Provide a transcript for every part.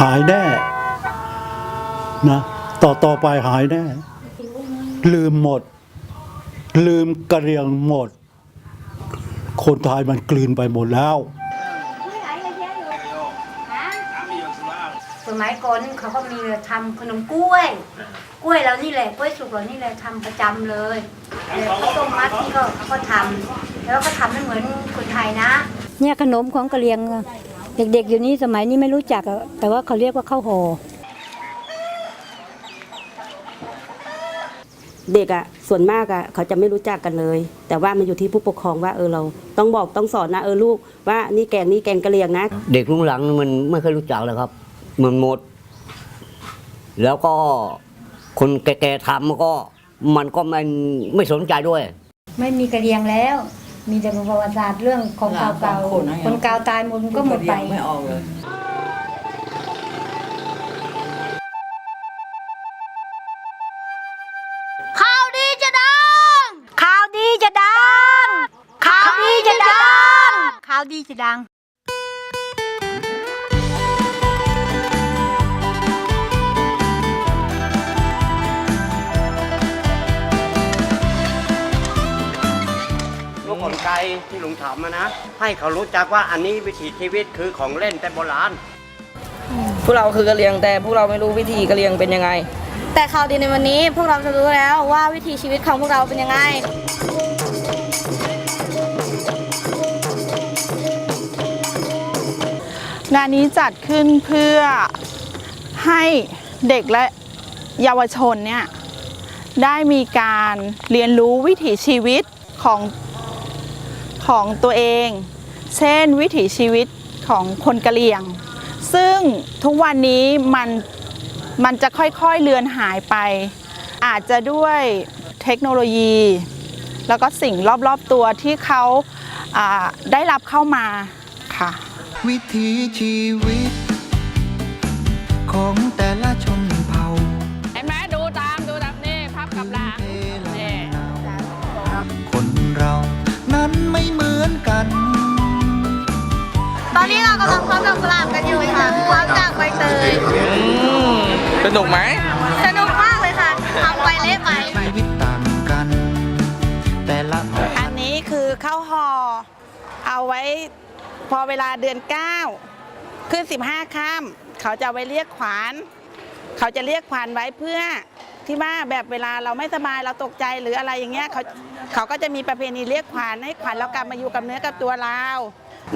หายแน่นะต่อต่อไปหายแน่ ลืมหมด ลืมกระเรียงหมด คนไทยมันกลืนไปหมดแล้ว สมัยก่อนเขาก็มีทำขนมกล้วย กล้วยเรานี่แหละกล้วยสุกเรานี่แหละทำประจำเลยแล้วข้าวต้มมัดนี่ก็เขาก็ทำแล้วก็ทำไม่เหมือนคนไทยนะ เนี่ยขนมของกะเหรียงอะ เด็กๆอยู่นี้สมัยนี้ไม่รู้จักอะแต่ว่าเขาเรียกว่าข้าวห่อเด็กอะส่วนมากอะเขาจะไม่รู้จักกันเลย แต่ว่ามันอยู่ที่ผู้ปกครองว่าเออเรา ต้องบอกต้องสอนนะเออลูกว่านี่แกงนี่แกงกะเหรี่ยงนะ เด็กรุ่นหลังมันไม่เคยรู้จักเลยครับ มันหมด แล้วก็คนแก่ๆทำก็ มันก็ไม่ไม่สนใจด้วย ไม่มีกะเหรียงแล้ว มีแต่ประวัติศาสตร์เรื่องของเก่าๆคนเก่าตายหมดมันก็หมดไป ไม่ออกเลยข่าวดีจะดังข่าวดีจะดังข่าวดีจะดังข่าวดีจะดัง ลูกกลไกที่ลุงถามมานะ ให้เขารู้จักว่าอันนี้วิถีชีวิตคือของเล่นแต่โบราณ พวกเราคือกะเหรียงแต่พวกเราไม่รู้วิธีกะเหรียงเป็นยังไง แต่ข่าวดีในวันนี้พวกเราจะรู้แล้วว่าวิถีชีวิตของพวกเราเป็นยังไง งานนี้จัดขึ้นเพื่อให้เด็กและเยาวชนเนี่ยได้มีการเรียนรู้วิถีชีวิตของ ของตัวเอง เช่นวิถีชีวิตของคนกะเหรี่ยง ซึ่งทุกวันนี้มันมันจะค่อยๆเลือนหายไป อาจจะด้วยเทคโนโลยี แล้วก็สิ่งรอบๆตัวที่เขาได้รับเข้ามาค่ะ วิถีชีวิต อนนี้เรากำลังพร้อมดอกกุหลาบกันอยู่ค่ะพร้อมจากใบเตยสนุกไหม สนุกมากเลยค่ะทำไปเละไปชีวิตต่างกัน แต่ละ อันนี้คือข้าวห่อเอาไว้พอเวลาเดือน 9 ขึ้น 15ค่ำเขาจะเอาไว้เรียกขวาน เขาจะเรียกขวานไว้เพื่อที่ว่าแบบเวลาเราไม่สบายเราตกใจหรืออะไรอย่างเงี้ยเขาเขาก็จะมีประเพณีเรียกขวานให้ขวัญเรากลับมาอยู่กับเนื้อกับตัวเรา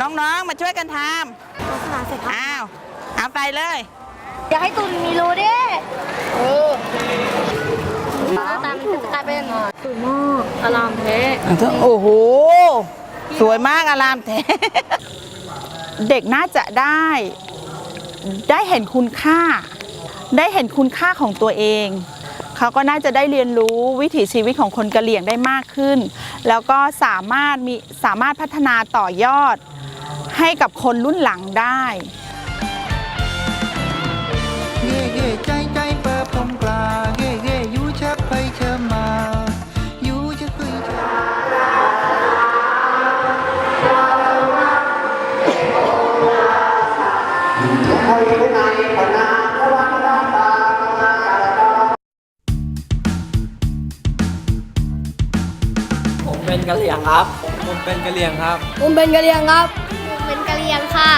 น้องๆ มาช่วยกันทำอ้าวเอาไปเลย อยากให้ตุนมีรูดิเออหน้าตามันจะกลายเป็นสวยมากอลามเทโอ้โห สวยมากอารามแท้เด็กน่าจะได้ ได้เห็นคุณค่า ได้เห็นคุณค่าของตัวเองเขาก็น่าจะได้เรียนรู้วิถีชีวิตของคนกะเหรี่ยงได้มากขึ้น แล้วก็สามารถมีสามารถพัฒนาต่อยอด ให้กับคนรุ่นหลังได้เย่เย่ใจใจเปิดพรมกลาเย่เย่ยูชักไปเชิญมายูจะคุยเชิญผมเป็นกะเหรี่ยงครับ ผมเป็นกะเหรี่ยงครับ ผมเป็นกะเหรี่ยงครับผมเป็นกะเหรี่ยงค่ะผม เป็นกะเหรี่ยงค่ะ